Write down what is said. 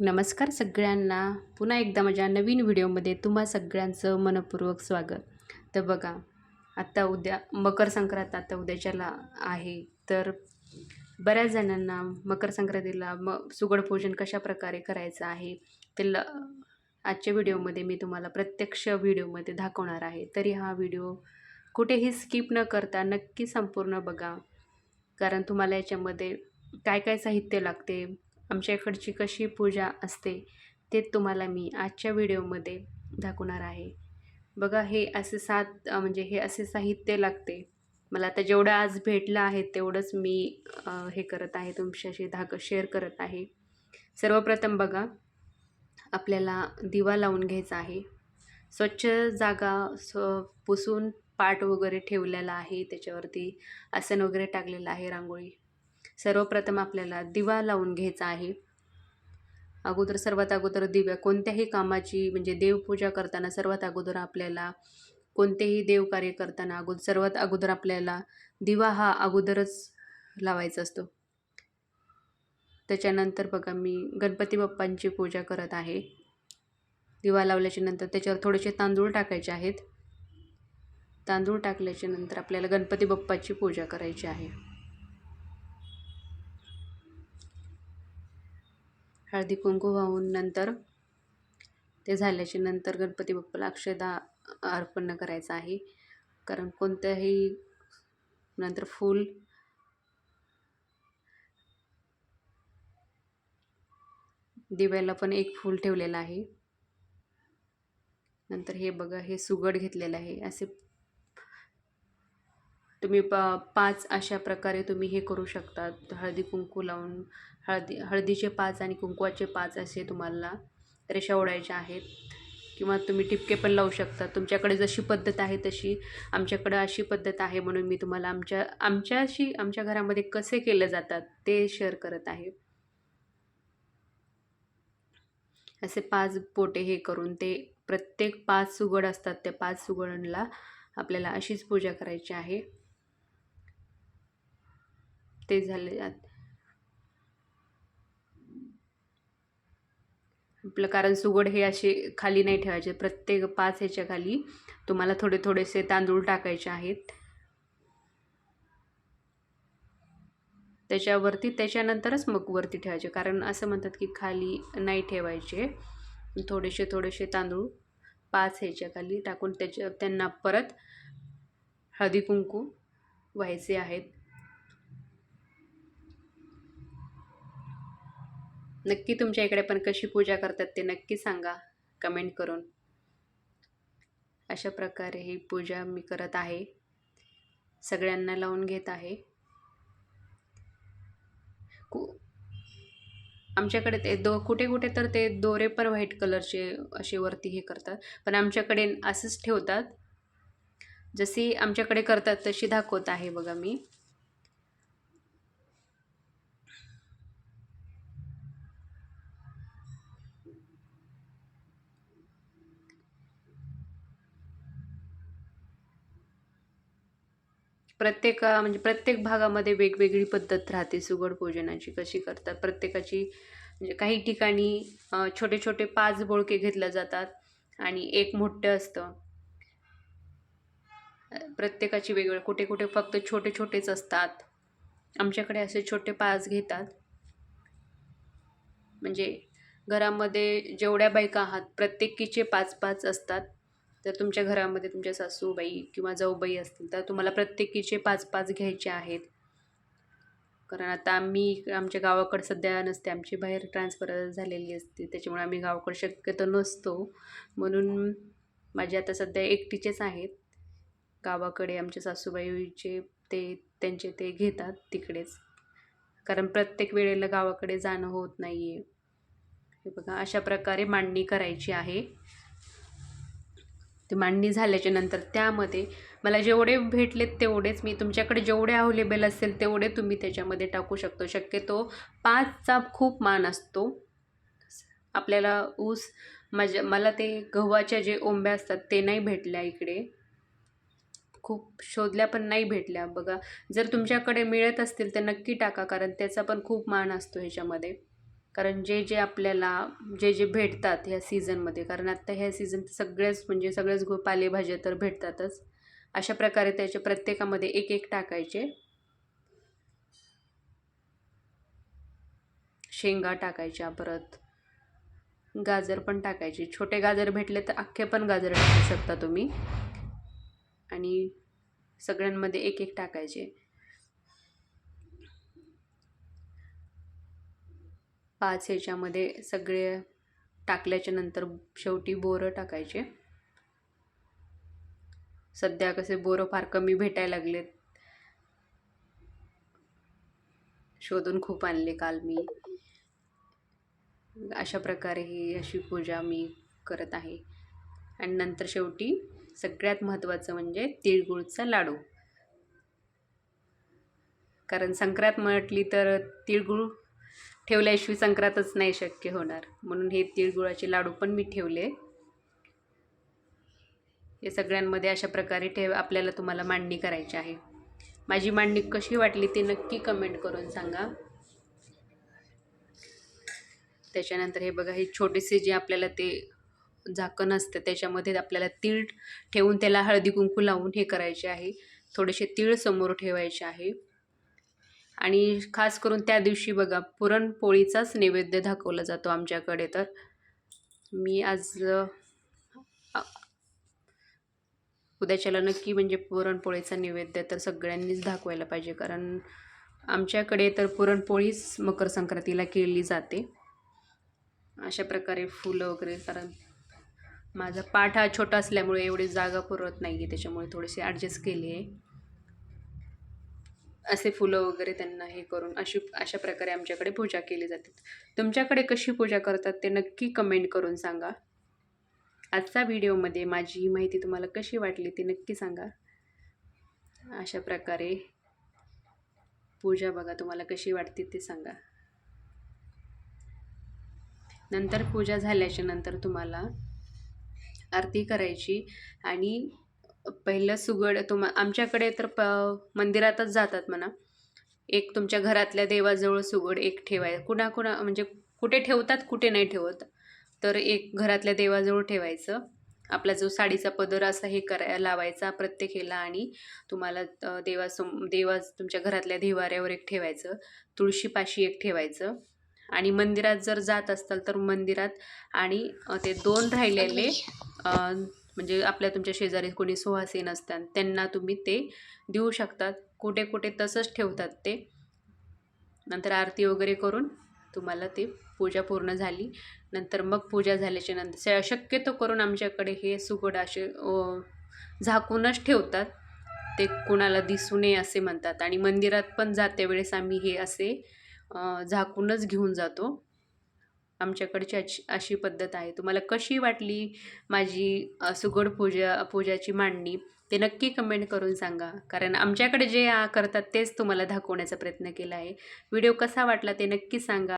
नमस्कार सगळ्यांना. पुन्हा एकदा माझ्या नवीन व्हिडिओमध्ये तुम्हा सगळ्यांचं मनपूर्वक स्वागत. तर बघा आत्ता उद्या मकर संक्रांत आता उद्याच्याला आहे. तर बऱ्याच जणांना मकर संक्रांतीला म सुगडपूजन कशा प्रकारे करायचं आहे ते ल आजच्या व्हिडिओमध्ये मी तुम्हाला प्रत्यक्ष व्हिडिओमध्ये दाखवणार आहे. तरी हा व्हिडिओ कुठेही स्किप न करता नक्की संपूर्ण बघा. कारण तुम्हाला याच्यामध्ये काय काय साहित्य लागते आमच्या इकडची कशी पूजा असते ते तुम्हाला मी आजच्या व्हिडिओमध्ये दाखवणार आहे. बघा हे असे सात म्हणजे हे असे साहित्य लागते. मला आता जेवढं आज भेटलं आहे तेवढंच मी हे करत आहे तुमच्याशी धाक शेअर करत आहे. सर्वप्रथम बघा आपल्याला दिवा लावून घ्यायचा आहे. स्वच्छ जागा स्व पुसून पाट वगैरे ठेवलेला आहे त्याच्यावरती आसन वगैरे टाकलेलं आहे रांगोळी. सर्वप्रथम आपल्याला दिवा लावून घ्यायचा आहे. अगोदर सर्वात अगोदर दिव्या कोणत्याही कामाची म्हणजे देवपूजा करताना सर्वात अगोदर आपल्याला कोणतेही देवकार्य करताना अगोदर सर्वात अगोदर आपल्याला दिवा हा अगोदरच लावायचा असतो. त्याच्यानंतर बघा मी गणपती बाप्पांची पूजा करत आहे. दिवा लावल्याच्या नंतर त्याच्यावर थोडेसे तांदूळ टाकायचे आहेत. तांदूळ टाकल्याच्या नंतर आपल्याला गणपती बाप्पाची पूजा करायची आहे. हळदी कुंकू वाहून नंतर ते झाल्याच्यानंतर गणपती बाप्पाला अक्षदा अर्पण करायचं आहे. कारण कोणत्याही नंतर फूल दिव्याला पण एक फूल ठेवलेलं आहे. नंतर हे बघा हे सुगड घेतलेलं आहे. असे तुम्ही प पाच अशा प्रकारे तुम्ही हे करू शकता हळदी कुंकू लावून हळदी हळदीचे पाच आणि कुंकवाचे पाच असे तुम्हाला रेषा ओढायच्या आहेत. किंवा तुम्ही टिपके पण लावू शकता. तुमच्याकडे जशी पद्धत आहे तशी आमच्याकडं अशी पद्धत आहे म्हणून मी तुम्हाला आमच्या आमच्याशी आमच्या घरामध्ये कसे केले जातात ते शेअर करत आहे. असे पाच पोटे हे करून ते प्रत्येक पाच सुगड असतात. त्या पाच सुगडांना आपल्याला अशीच पूजा करायची आहे. ते झाले आपलं कारण सुगड हे असे खाली नाही ठेवायचे. प्रत्येक पाच ह्याच्या खाली तुम्हाला थोडे थोडेसे तांदूळ टाकायचे आहेत. त्याच्यावरती त्याच्यानंतरच मग वरती ठेवायचे. कारण असं म्हणतात की खाली नाही ठेवायचे. थोडेसे थोडेसे तांदूळ पाच ह्याच्या खाली टाकून त्याच्या त्यांना परत हळदी कुंकू व्हायचे आहेत. नक्की तुमच्या इकडे पण कशी पूजा करतात ते नक्की सांगा कमेंट करून. अशा प्रकारे ही पूजा मी करत आहे. सगळ्यांना लावून घेत आहे. कु आमच्याकडे ते दो कुठे कुठे तर ते दोरे पण व्हाईट कलरचे असे वरती हे करतात. पण आमच्याकडे असंच ठेवतात. जशी आमच्याकडे करतात तशी दाखवत आहे बघा मी. प्रत्येक म्हणजे प्रत्येक भागामध्ये वेगवेगळी पद्धत राहते सुगड पूजनाची कशी करतात. प्रत्येकाची म्हणजे काही ठिकाणी छोटे छोटे पाच बोळके घेतल्या जातात आणि एक मोठं असतं. प्रत्येकाची वेगवेगळं कुठे कुठे फक्त छोटे छोटेच असतात. आमच्याकडे असे छोटे पाच घेतात. म्हणजे घरामध्ये जेवढ्या बायका आहात प्रत्येकीचे पाच पाच असतात. जर तुमच्या घरामध्ये तुमच्या सासूबाई किंवा जाऊबाई असतील तर तुम्हाला प्रत्येकीचे पाच पाच घ्यायचे आहेत. कारण आता आम्ही आमच्या गावाकडे सध्या नसते आमची बाहेर ट्रान्सफर झालेली असते त्याच्यामुळे आम्ही गावाकडे शक्यतो नसतो. म्हणून माझे आता सध्या एकटीचेच आहेत. गावाकडे आमच्या सासूबाईचे ते त्यांचे ते घेतात तिकडेच. कारण प्रत्येक वेळेला गावाकडे जाणं होत नाही आहे हे बघा अशा प्रकारे मांडणी करायची आहे. ती मांडणी झाल्याच्यानंतर त्यामध्ये मला जेवढे भेटलेत तेवढेच मी तुमच्याकडे जेवढे अवेलेबल असेल तेवढे तुम्ही त्याच्यामध्ये टाकू शकतो. शक्यतो पाचचा खूप मान असतो. आपल्याला ऊस माझ्या मला ते गव्हाच्या जे ओंब्या असतात ते नाही भेटल्या इकडे. खूप शोधल्या पण नाही भेटल्या. बघा जर तुमच्याकडे मिळत असतील तर नक्की टाका कारण त्याचा पण खूप मान असतो ह्याच्यामध्ये. कारण जे जे आपल्याला जे जे भेटतात ह्या सीझनमध्ये कारण आत्ता ह्या सीझन सगळ्याच म्हणजे सगळ्याच गो पालेभाज्या तर भेटतातच. अशा प्रकारे त्याच्या प्रत्येकामध्ये एक एक टाकायचे. शेंगा टाकायच्या परत. गाजर पण टाकायचे. छोटे गाजर भेटले तर अख्खे पण गाजर टाकू शकता तुम्ही. आणि सगळ्यांमध्ये एक एक टाकायचे. पाच ह्याच्यामध्ये सगळे टाकल्याच्या नंतर शेवटी बोरं टाकायचे. सध्या कसे बोरं फार कमी भेटायला लागलेत. शोधून खूप आणले काल मी. अशा प्रकारे ही अशी पूजा मी करत आहे. आणि नंतर शेवटी सगळ्यात महत्त्वाचं म्हणजे तिळगुळचा लाडू. कारण संक्रांत म्हटली तर तिळगुळ ठेवल्याशिवाय संक्रांतच नाही शक्य होणार. म्हणून हे तिळगुळाचे लाडू पण मी ठेवले. हे सगळ्यांमध्ये अशा प्रकारे ठेव आपल्याला तुम्हाला मांडणी करायची आहे. माझी मांडणी कशी वाटली ते नक्की कमेंट करून सांगा. त्याच्यानंतर हे बघा हे छोटेसे जे आपल्याला ते झाकण असतं त्याच्यामध्ये आपल्याला तीळ ठेवून त्याला हळदी कुंकू लावून हे करायचे आहे. थोडेसे तीळ समोर ठेवायचे आहे. आणि खास करून त्या दिवशी बघा पुरणपोळीचाच नैवेद्य दाखवला जातो आमच्याकडे तर. मी आज उद्याच्याला नक्की म्हणजे पुरणपोळीचा नैवेद्य तर सगळ्यांनीच दाखवायला पाहिजे कारण आमच्याकडे तर पुरणपोळीच मकर संक्रांतीला केली जाते. अशा प्रकारे फुलं वगैरे कारण माझा पाठ हा छोटा असल्यामुळे एवढी जागा पुरवत नाही आहे त्याच्यामुळे थोडीशी ॲडजस्ट केली आहे असे फुलं वगैरे त्यांना हे करून अशी अशा प्रकारे आमच्याकडे पूजा केली जाते. तुमच्याकडे कशी पूजा करतात ते नक्की कमेंट करून सांगा. आजचा व्हिडिओमध्ये माझी माहिती तुम्हाला कशी वाटली ती नक्की सांगा. अशा प्रकारे पूजा बघा तुम्हाला कशी वाटते ते सांगा. नंतर पूजा झाल्याच्यानंतर तुम्हाला आरती करायची आणि पहिलं सुगड तुम आमच्याकडे तर प मंदिरातच जातात म्हणा. एक तुमच्या घरातल्या देवाजवळ सुगड एक ठेवाय कुणा कुणा म्हणजे कुठे ठेवतात कुठे नाही ठेवत. तर एक घरातल्या देवाजवळ ठेवायचं. आपला जो साडीचा पदर असा हे कराय लावायचा प्रत्येकीला आणि तुम्हाला देवासम देवा तुमच्या घरातल्या देवाऱ्यावर एक ठेवायचं. तुळशीपाशी एक ठेवायचं. आणि मंदिरात जर जात असताल तर मंदिरात आणि ते दोन राहिलेले म्हणजे आपल्या तुमच्या शेजारी कोणी सुहासीन असतात त्यांना तुम्ही ते देऊ शकतात. कुठे कुठे तसंच ठेवतात ते. नंतर आरती वगैरे करून तुम्हाला ते पूजा पूर्ण झाली. नंतर मग पूजा झाल्याच्यानंतर शक्यतो करून आमच्याकडे हे सुगड असे झाकूनच ठेवतात. ते कुणाला दिसू नये असे म्हणतात. आणि मंदिरात पण जाते वेळेस आम्ही हे असे झाकूनच घेऊन जातो. आमच्याकडची अशी अशी पद्धत आहे. तुम्हाला कशी वाटली माझी सुगड पूजा पूजाची मांडणी? ते नक्की कमेंट करून सांगा. कारण आमच्याकडे जे करतात तेच तुम्हाला दाखवण्याचा प्रयत्न केला आहे. व्हिडिओ कसा वाटला ते नक्की सांगा.